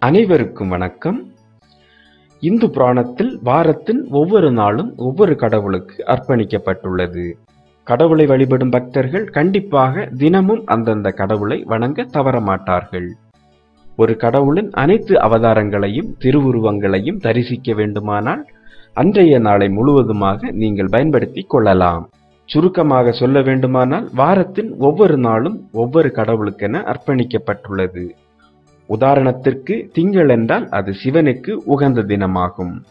அனைவருக்கும் வணக்கம். இந்து புராணத்தில் வாரத்தின் ஒவ்வொரு நாளும் ஒவ்வொரு கடவுளுக்கு அர்ப்பணிக்கப்பட்டுள்ளது. கடவுளை வழிபடும் பக்தர்கள் கண்டிப்பாக தினமும் அந்தந்த கடவுளை வணங்க தவறமாட்டார்கள். ஒரு கடவுளின் அனைத்து அவதாரங்களையும் திருவுருவங்களையும் தரிசிக்க வேண்டுமானால் அன்றைய நாளை முழுவதுமாக நீங்கள் பயன்படுத்திக் கொள்ளலாம். சுருக்கமாக சொல்ல வேண்டுமானால் வாரத்தின் ஒவ்வொரு நாளும் ஒவ்வொரு கடவுளுக்கென அர்ப்பணிக்கப்பட்டுள்ளது. உதாரணத்திற்கு திங்கள் என்றால் அது சிவனுக்கு உகந்த தினமாகும்.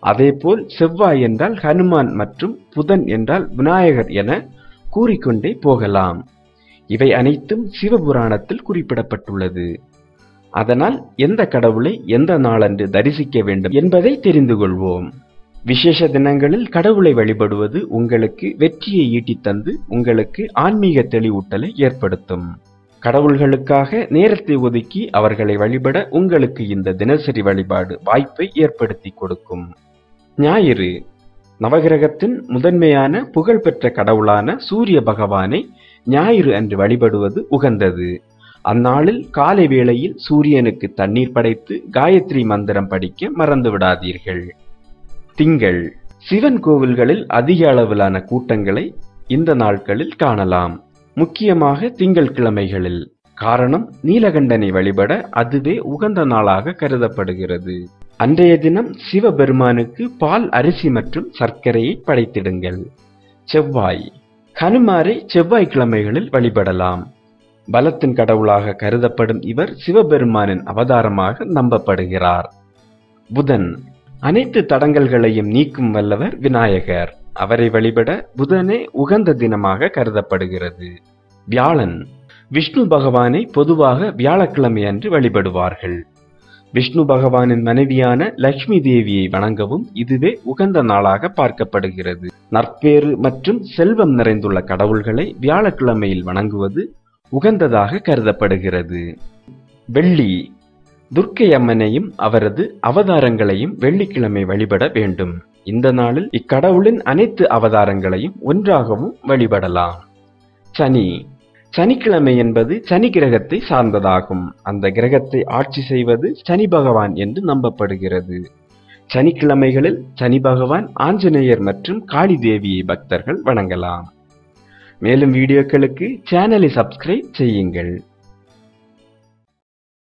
அதேபோல் செவ்வாய் என்றால் ஹனுமான் மற்றும் புதன் என்றால் விநாயகர் என கூறிக்கொண்டே போகலாம். இவை அனைத்தும் சிவபுராணத்தில் குறிப்பிடப்பட்டுள்ளது. அதனால் எந்த கடவுளை எந்த நாளன்று தரிசிக்க வேண்டும் என்பதை தெரிந்து கொள்வோம். விசேஷ தினங்களில் கடவுளை வழிபடுவது உங்களுக்கு வெற்றியை ஈட்டித் தந்து உங்களுக்கு ஆன்மீக தெளிவூட்டலை ஏற்படுத்தும். கடவுள்களுக்காக நேரத்தை ஒதுக்கி அவர்களை வழிபட உங்களுக்கு இந்த தினசரி வழிபாடு வாய்ப்பை ஏற்படுத்தி கொடுக்கும். ஞாயிறு நவகிரகத்தின் முதன்மையான புகழ்பெற்ற கடவுளான சூரிய பகவானை ஞாயிறு அன்று வழிபடுவது உகந்தது. அந்நாளில் காலை வேளையில் சூரியனுக்கு தண்ணீர் படைத்து காயத்ரி மந்திரம் படிக்க மறந்து விடாதீர்கள். திங்கள் சிவன் கோவில்களில் அதிக அளவிலான கூட்டங்களை இந்த நாட்களில் காணலாம். முக்கியமாக திங்கட்கிழமைகளில் காரணம் நீலகண்டனை வழிபட அதுவே உகந்த நாளாக கருதப்படுகிறது. அன்றைய தினம் சிவபெருமானுக்கு பால் அரிசி மற்றும் சர்க்கரையை படைத்திடுங்கள். செவ்வாய். ஹனுமாரை செவ்வாய்க்கிழமைகளில் வழிபடலாம். பலத்தின் கடவுளாக கருதப்படும் இவர் சிவபெருமானின் அவதாரமாக நம்பப்படுகிறார். புதன். அனைத்து தடங்கல்களையும் நீக்கும் வல்லவர் விநாயகர். அவரை வழிபட புதனே உகந்த தினமாக கருதப்படுகிறது. வியாழன். விஷ்ணு பகவானை பொதுவாக வியாழக்கிழமை அன்று வழிபடுவார்கள். விஷ்ணு பகவானின் மனைவியான லக்ஷ்மி தேவியை வணங்கவும் இதுவே உகந்த நாளாக பார்க்கப்படுகிறது. நற்பேறு மற்றும் செல்வம் நிறைந்துள்ள கடவுள்களை வியாழக்கிழமையில் வணங்குவது உகந்ததாக கருதப்படுகிறது. வெள்ளி. துர்க்கை அம்மனையும் அவரது அவதாரங்களையும் வெள்ளிக்கிழமை வழிபட வேண்டும். இந்த நாளில் இக்கடவுளின் அனைத்து அவதாரங்களையும் ஒன்றாகவும் வழிபடலாம். சனி. சனிக்கிழமை என்பது சனி கிரகத்தை சார்ந்ததாகும். அந்த கிரகத்தை ஆட்சி செய்வது சனி பகவான் என்று நம்பப்படுகிறது. சனிக்கிழமைகளில் சனி பகவான் ஆஞ்சநேயர் மற்றும் காளி தேவியை பக்தர்கள் வணங்கலாம். மேலும் வீடியோக்களுக்கு சேனலை சப்ஸ்கிரைப் செய்யுங்கள்.